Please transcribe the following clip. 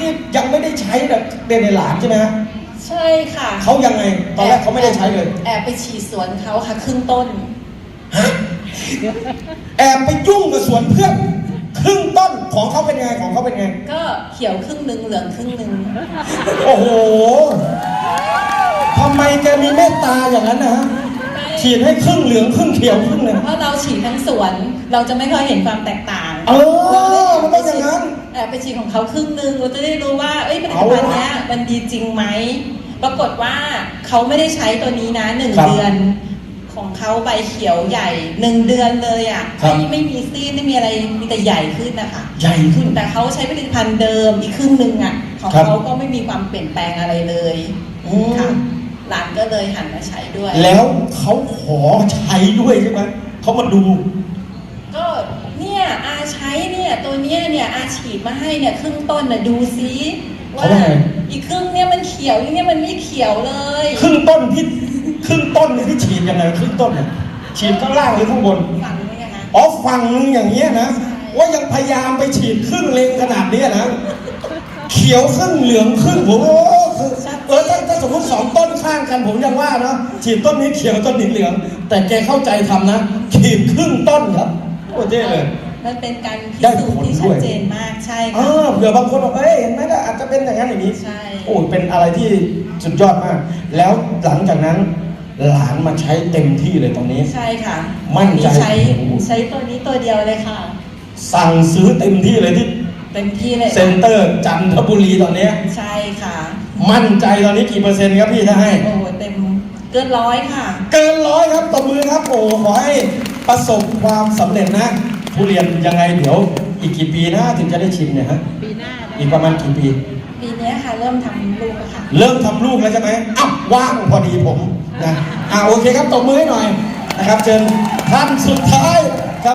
นี่ยังไม่ได้ใช้แบบเดนในหลานใช่ไหมฮะใช่ค่ะเขายังไงตอนแรกเขาไม่ได้ใช้เลยแอบไปฉีดสวนเขาค่ะครึ่งต้นฮะแอบไปยุ่งกับสวนเพื่อนครึ่งต้นของเขาเป็นไงของเขาเป็นไง ก็เขียวครึ่งหนึ่งเหลืองครึ่งหนึ่งโอ้โหทำไมแกมีเมตตาอย่างนั้นนะฮะฉีดให้ครึ่งเหลืองครึ่งเขียวครึ่งเลยเพราะเราฉีดทั้งสวนเราจะไม่ค่อยเห็นความแตกต่าง เออมันต้องอย่างนั้น แอบไปฉีดของเขาครึ่งหนึ่งเราจะได้รู้ว่าเอ้ยผลิตภัณฑ์เนี้ยมันดีจริงไหมปรากฏว่าเขาไม่ได้ใช้ตัวนี้นะหนึ่งครับเดือน ของเขาใบเขียวใหญ่หนึ่งเดือนเลยอะครับไม่ไม่มีซีดไม่มีอะไรมีแต่ใหญ่ขึ้นนะคะใหญ่ขึ้น แต่เขาใช้ผลิตภัณฑ์เดิมอีกครึ่งหนึ่งอะของครับ เขาก็ไม่มีความเปลี่ยนแปลงอะไรเลยอืมค่ะหลานก็เลยหันมาใช้ด้วย แล้วเขาขอใช้ด้วยใช่ไหมเขามาดูก็ เนี่ยอาใช้เนี่ยตัวเนี้ยเนี่ยอาฉีดมาให้เนี่ยครึ่งต้นน่ะดูซิว่าเขาว่าไง อีกครึ่งเนี่ยมันเขียวอีกเนี่ยมันไม่เขียวเลยครึ่งต้นที่ครึ่งต้นเนี่ยที่ฉีดยังไงครึ่งต้นเนี่ยฉีดข้างล่างหรือข้างบนฟังไหมนะคะ อ๋อฝั่งนึงอย่างเงี้ยนะใช่ว่ายังพยายามไปฉีดครึ่งเลงขนาดเนี้ยนะเขียวครึ่งเหลืองครึ่งผมโอ้คือเออถ้าถ้าสมมติสองต้นข้างกันผมยังว่าเนาะฉีดต้นนี้เขียวต้นนี้เหลือง แต่แกเข้าใจทำนะฉีดครึ่งต้นครับ โอ้เจ๊เลยมันเป็นการพิได้สูจผลน์ที่ด้ชัวดยเจนมากใช่เอค่ะอเผื่อบางคนบอกเอ้ยเห็นไหมก็อาจจะเป็นอย่างนั้นอย่างนี้ใช่โอ้ยเป็นอะไรที่สุดยอดมาก แล้วหลังจากนั้นหลานมาใช้เต็มที่เลยตรงนี้ ใช่ค่ะ มั่นใจใช้ใช้ตัวนี้ตัวเดียวเลยค่ะ สั่งซื้อเต็มที่เลยที่เต็มที่เลยเซ็นเตอร์จันทบุรีตอนเนี้ยใช่ค่ะ มั่นใจตอนนี้กี่เปอร์เซ็นต์ครับพี่ถ้าให้โอ้โหเต็มเกินร้อยค่ะ เกินร้อยครับตบมือครับโอ้ขอให้ ประสบความสำเร็จนะทุเรียนยังไงเดี๋ยว อีกกี่ปีนะถึงจะได้ชิมเนี่ยฮะปีหน้าได้อีกประมาณกี่ปี ปีเนี้ยค่ะเริ่มทำลูกแล้วค่ะ เริ่มทำลูกแล้วใช่ไหมอ้าวว่างพอดีผมนะอ่าโอเคครับตบมือให้หน่อยนะครับ เชิญท่านสุดท้าย